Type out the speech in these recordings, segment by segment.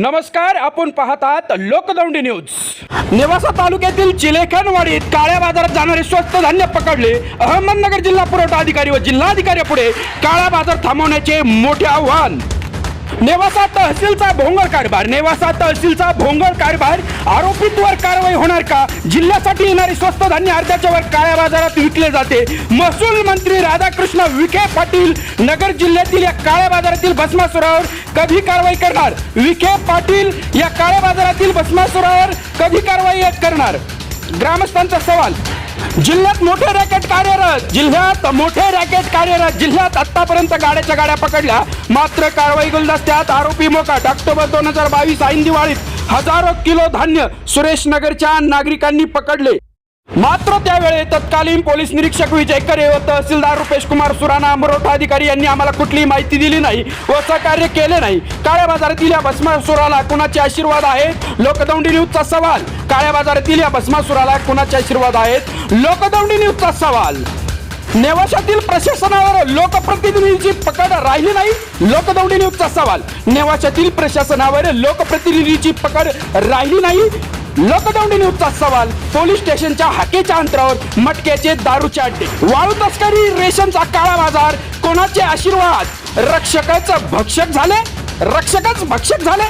नमस्कार आपण पाहतात लोकदौंडी न्यूज. नेवासा तालुक्यातील चिलेखनवाडीत काळ्या बाजारात जाणारे स्वस्त धान्य पकडले. अहमदनगर जिल्हा पुरवठा अधिकारी व जिल्हाधिकाऱ्यापुढे काळा बाजार थांबवण्याचे मोठे आव्हान. नेवासा तहसीलचा भोंगळ कारभार नेवासा तहसीलचा भोंगळ कारभार आरोपींवर कारवाई होणार का? जिल्ह्यासाठी येणारे स्वस्त धान्य अर्ध्याच्या वर काळ्या बाजारात विकले जाते. महसूल मंत्री राधाकृष्ण विखे पाटील नगर जिल्ह्यातील या काळ्या बाजारातील भस्मासुरावर कधी कारवाई करणार? विखे पाटील या काळ्या बाजारातील भस्मासुरावर कधी कारवाई करणार? ग्रामस्थांचा सवाल जिल्ह्यात मोठे रॅकेट कार्यरत जिल्ह्यात मोठे रॅकेट कार्यरत जिल्ह्यात आतापर्यंत गाड्याच्या गाड्या पकडल्या. मात्र कारवाई गुलदस्त्यात आरोपी मोकाट ऑक्टोबर दोन हजार बावीस ऐन दिवाळीत हजारो किलो धान्य सुरेश नगरच्या नागरिकांनी पकडले. मात्र त्यावेळी तत्कालीन पोलीस निरीक्षक विजय करे व तहसीलदार रुपेश कुमार सुराणा पुरवठा अधिकारी यांनी आम्हाला कुठलीही माहिती दिली नाही व सहकार्य केले नाही. काळ्या बाजारातील या भस्मासुराला कुणाचे आशीर्वाद आहेत? लोकदौंडी न्यूजचा सवाल. काळ्या बाजारातील या भस्मासुराला कुणाचे आशीर्वाद आहेत? लोकदौंडी न्यूजचा सवाल. नेवाशातील प्रशासनावर लोकप्रतिनिधींची पकड राहिली नाही? लोकदौडी न्यूजचा सवाल. नेवाशातील प्रशासनावर लोकप्रतिनिधीची पकड राहिली नाही? लोकदौंडी न्यूजचा सवाल पोलीस स्टेशनच्या हाकेच्या अंतरावर मटक्याचे दारूचे अड्डे वाळू तस्करी रेशनचा काळा बाजार कोणाचे आशीर्वाद? रक्षकच भक्षक झाले? रक्षकच भक्षक झाले?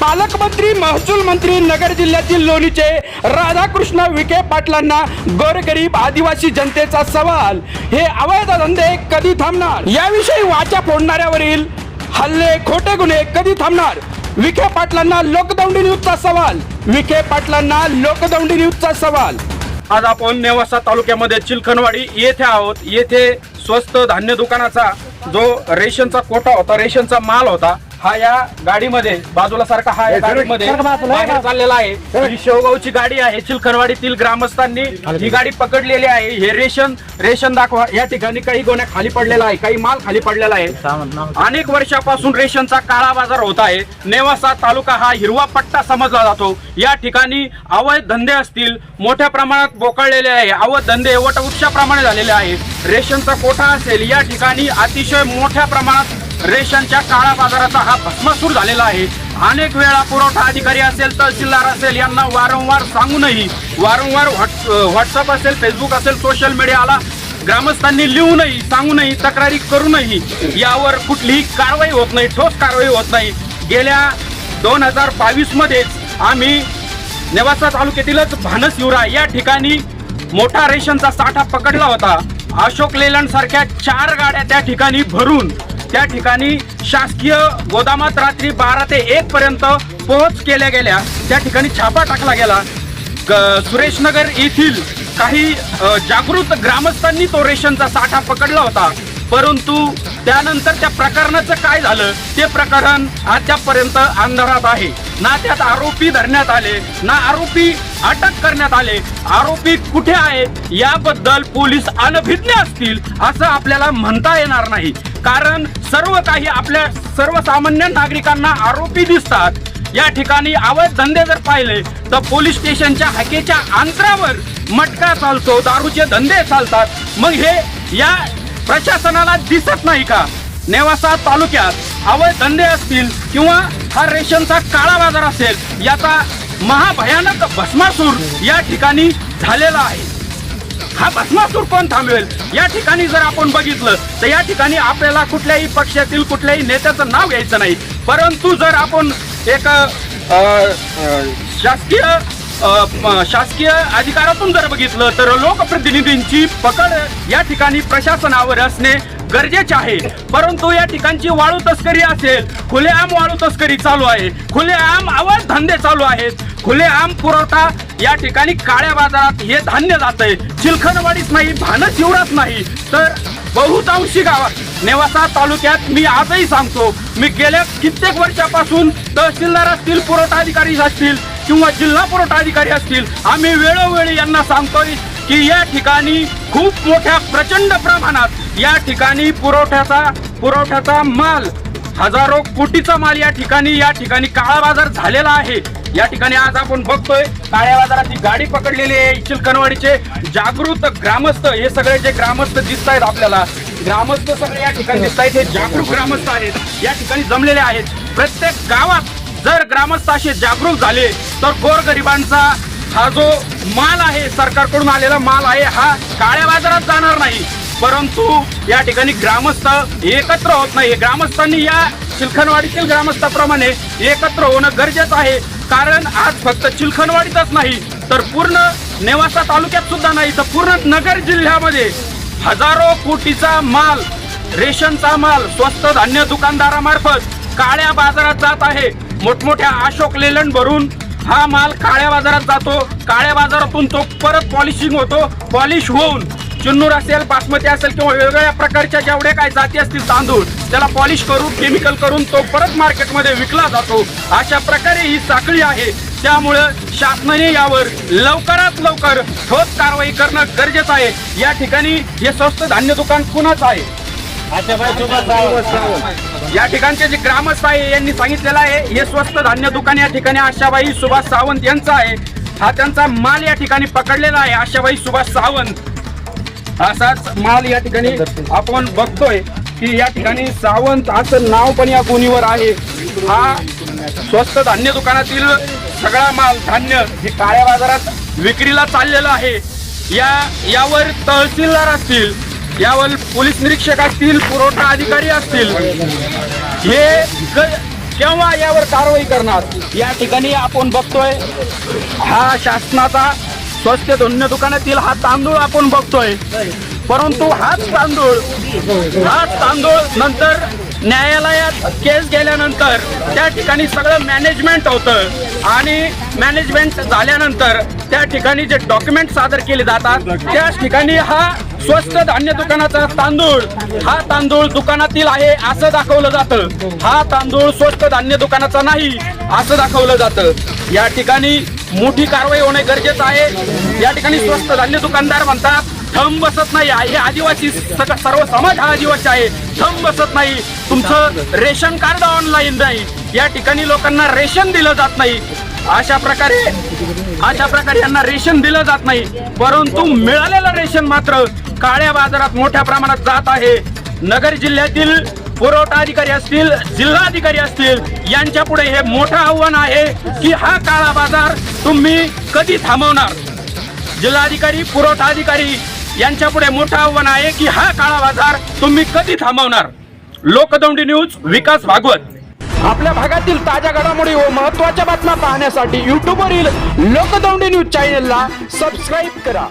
पालकमंत्री महसूल मंत्री नगर जिल्ह्यातील लोणीचे राधाकृष्ण विखे पाटलांना गोरगरीब आदिवासी जनतेचा सवाल. हे अवैध धंदे कधी थांबणार? याविषयी वाचा फोडणाऱ्यावरील हल्ले खोटे गुन्हे कधी थांबणार? विखे पाटलांना लोकदौंडी न्यूजचा सवाल. विखे पाटलांना लोकदौंडी न्यूजचा सवाल. आज आपण नेवासा तालुक्यामध्ये चिलखनवाडी येथे आहोत. येथे स्वस्त धान्य दुकानाचा जो रेशनचा कोटा होता रेशनचा माल होता हा या गाडीमध्ये बाजूला सारखा हा या गाडीमध्ये बाहेर चाललेला आहे. ही. शेवगावची गाडी आहे चिलखनवाडीतील ग्रामस्थांनी ही गाडी पकडलेली आहे. हे रेशन रेशन दाखवा. या ठिकाणी काही गोण्या खाली पडलेला आहे काही माल खाली पडलेला आहे. अनेक वर्षापासून रेशनचा काळा बाजार होत आहे. नेवासा तालुका हा हिरवा पट्टा समजला जातो. या ठिकाणी अवैध धंदे असतील मोठ्या प्रमाणात बोकळलेले आहे. अवैध धंदे वटवृक्षाप्रमाणे झालेले आहे. रेशनचा कोठा असेल या ठिकाणी अतिशय मोठ्या प्रमाणात रेशनच्या काळा बाजाराचा हा भस्मासूर झालेला आहे. अनेक वेळा पुरवठा अधिकारी असेल तहसीलदार असेल यांना वारंवार सांगूनही वारंवार व्हॉट्स व्हॉट्सअप असेल फेसबुक असेल सोशल मीडियाला ग्रामस्थांनी लिहूनही सांगूनही तक्रारी करूनही यावर कुठलीही कारवाई होत नाही ठोस कारवाई होत नाही. गेल्या दोन हजार बावीसमध्येच आम्ही नेवासा तालुक्यातीलच भानस युरा या ठिकाणी मोठा रेशनचा साठा पकडला होता. अशोक लेलंड सारख्या चार गाड्या त्या ठिकाणी भरून त्या ठिकाणी शासकीय गोदामात रात्री बारा ते एक पर्यंत पोहोच केल्या गेल्या. त्या ठिकाणी छापा टाकला गेला. सुरेशनगर येथील काही जागृत ग्रामस्थांनी तो रेशनचा साठा पकडला होता. परंतु त्यानंतर त्या प्रकरणाचं काय झालं? ते प्रकरण आजच्यापर्यंत अंधारात आहे. ना त्यात आरोपी धरण्यात आले ना आरोपी अटक करण्यात आले. आरोपी कुठे आहेत याबद्दल पोलीस अनभिज्ञ असतील असं आपल्याला म्हणता येणार नाही. कारण सर्व काही आपल्या सर्वसामान्य नागरिकांना आरोपी दिसतात. या ठिकाणी अवैध धंदे जर पाहिले तर पोलीस स्टेशनच्या हाकेच्या अंतरावर मटका चालतो दारूचे धंदे चालतात. मग हे या प्रशासनाला दिसत नाही का? नेवासा तालुक्यात अवैध धंदे असतील किंवा हा रेशनचा काळा बाजार असेल याचा महाभयानक भस्मासूर या ठिकाणी झालेला आहे. हा भस्मासूर कोण थांबवेल. या ठिकाणी जर आपण बघितलं तर या ठिकाणी आपल्याला कुठल्याही पक्षातील कुठल्याही नेत्याचं नाव घ्यायचं नाही. परंतु जर आपण एक शासकीय शासकीय अधिकारातून जर बघितलं तर लोकप्रतिनिधींची पकड या ठिकाणी प्रशासनावर असणे गरजेचे आहे. परंतु या ठिकाणची वाळू तस्करी असेल खुलेआम वाळू तस्करी चालू आहे. खुलेआम अवैध धंदे चालू आहेत. खुलेआम पुरवठा या ठिकाणी काळ्या बाजारात हे धान्य जात आहे चिलखनवाडीच नाही भानस एवढाच नाही. तर बहुतांशी गावात नेवासा तालुक्यात मी आजही सांगतो मी गेल्या कित्येक वर्षापासून तहसीलदार असतील पुरवठा अधिकारी असतील किंवा जिल्हा पुरवठा अधिकारी असतील आम्ही वेळोवेळी यांना सांगतोय की या ठिकाणी खूप मोठ्या प्रचंड प्रमाणात या ठिकाणी पुरवठ्याचा पुरवठ्याचा माल हजारो कोटीचा माल या ठिकाणी या ठिकाणी काळा बाजार झालेला आहे. या ठिकाणी आज आपण बघतोय काळ्या बाजाराची गाडी पकडलेली आहे चिलकनवाडीचे जागृत ग्रामस्थ हे सगळे जे ग्रामस्थ दिसत आहेत आपल्याला ग्रामस्थ सगळे या ठिकाणी दिसत आहेत हे जागरूक ग्रामस्थ आहेत या ठिकाणी जमलेले आहेत. प्रत्येक गावात जर ग्रामस्थ असे जागरूक झाले तर गोरगरिबांचा हा जो माल आहे सरकारकडून आलेला माल आहे हा काळ्या बाजारात जाणार नाही. परंतु या ठिकाणी ग्रामस्थ एकत्र होत नाही. ग्रामस्थांनी या चिलखनवाडीतील ग्रामस्थाप्रमाणे एकत्र होणं गरजेचं आहे. कारण आज फक्त चिलखनवाडीतच नाही तर पूर्ण नेवासा तालुक्यात सुद्धा नाही तर पूर्ण नगर जिल्ह्यामध्ये हजारो कोटीचा माल रेशनचा माल स्वस्त धान्य दुकानदारामार्फत काळ्या बाजारात जात आहे. मोठमोठ्या अशोक लेलंड भरून हा माल काळ्या बाजारात जातो. काळ्या बाजारातून तो परत पॉलिशिंग होतो. पॉलिश होऊन चुन्नूर असेल बासमती असेल किंवा वेगवेगळ्या प्रकारच्या जेवढे काय जाती असतील तांदूळ त्याला पॉलिश करून केमिकल करून तो परत मार्केटमध्ये विकला जातो. अशा प्रकारे ही साखळी आहे. त्यामुळं शासनाने यावर लवकरात लवकर ठोस कारवाई करणं गरजेचं आहे. या ठिकाणी हे स्वस्त धान्य दुकान पुन्हाच आहे? या ठिकाणचे जे ग्रामस्थ आहे यांनी सांगितलेलं आहे हे स्वस्त धान्य दुकान या ठिकाणी आशाबाई सुभाष सावंत यांचा आहे. हा त्यांचा माल या ठिकाणी पकडलेला आहे आशाबाई सुभाष सावंत. असाच माल या ठिकाणी आपण बघतोय की या ठिकाणी सावंत असं नाव पण या गुणीवर आहे. हा स्वस्त धान्य दुकानातील सगळा माल धान्य हे काळ्या बाजारात विक्रीला चाललेलं आहे. या यावर तहसीलदार असतील यावर पोलीस निरीक्षक असतील पुरवठा अधिकारी असतील हे ग- केव्हा यावर कारवाई करणार या ठिकाणी आपण बघतोय हा शासनाचा स्वस्त धान्य दुकानातील हा तांदूळ आपण बघतोय. परंतु हाच तांदूळ हाच तांदूळ नंतर न्यायालयात केस गेल्यानंतर त्या ठिकाणी सगळं मॅनेजमेंट होतं. आणि मॅनेजमेंट झाल्यानंतर त्या ठिकाणी जे डॉक्युमेंट सादर केले जातात त्याच ठिकाणी हा स्वस्त धान्य दुकानाचा तांदूळ. हा तांदूळ दुकानातील आहे असं दाखवलं जातं. हा तांदूळ स्वस्त धान्य दुकानाचा नाही असं दाखवलं जातं. या ठिकाणी मोठी कारवाई होणे गरजेचं आहे. या ठिकाणी स्वस्त धान्य दुकानदार म्हणतात थंब बसत नाही. हे आदिवासी सर्व समाज हा आदिवासी आहे. थंब बसत नाही. तुमचं रेशन कार्ड ऑनलाईन नाही. या ठिकाणी लोकांना रेशन दिलं जात नाही. अशा प्रकारे अशा प्रकारे यांना रेशन दिलं जात नाही. परंतु मिळालेलं रेशन मात्र काळ्या बाजारात मोठ्या प्रमाणात जात आहे. नगर जिल्ह्यातील पुरवठा अधिकारी असतील जिल्हाधिकारी असतील यांच्या पुढे हे मोठं आव्हान आहे की हा काळा बाजार तुम्ही कधी थांबवणार? जिल्हाधिकारी पुरवठा अधिकारी यांच्या पुढे मोठं आव्हान आहे की हा काळा बाजार तुम्ही कधी थांबवणार? लोकदौंडी न्यूज विकास भागवत. आपल्या भागातील ताज्या घडामोडी व महत्त्वाच्या बातम्या पाहण्यासाठी युट्यूबवरील लोकदौंडी न्यूज चॅनलला सबस्क्राईब करा.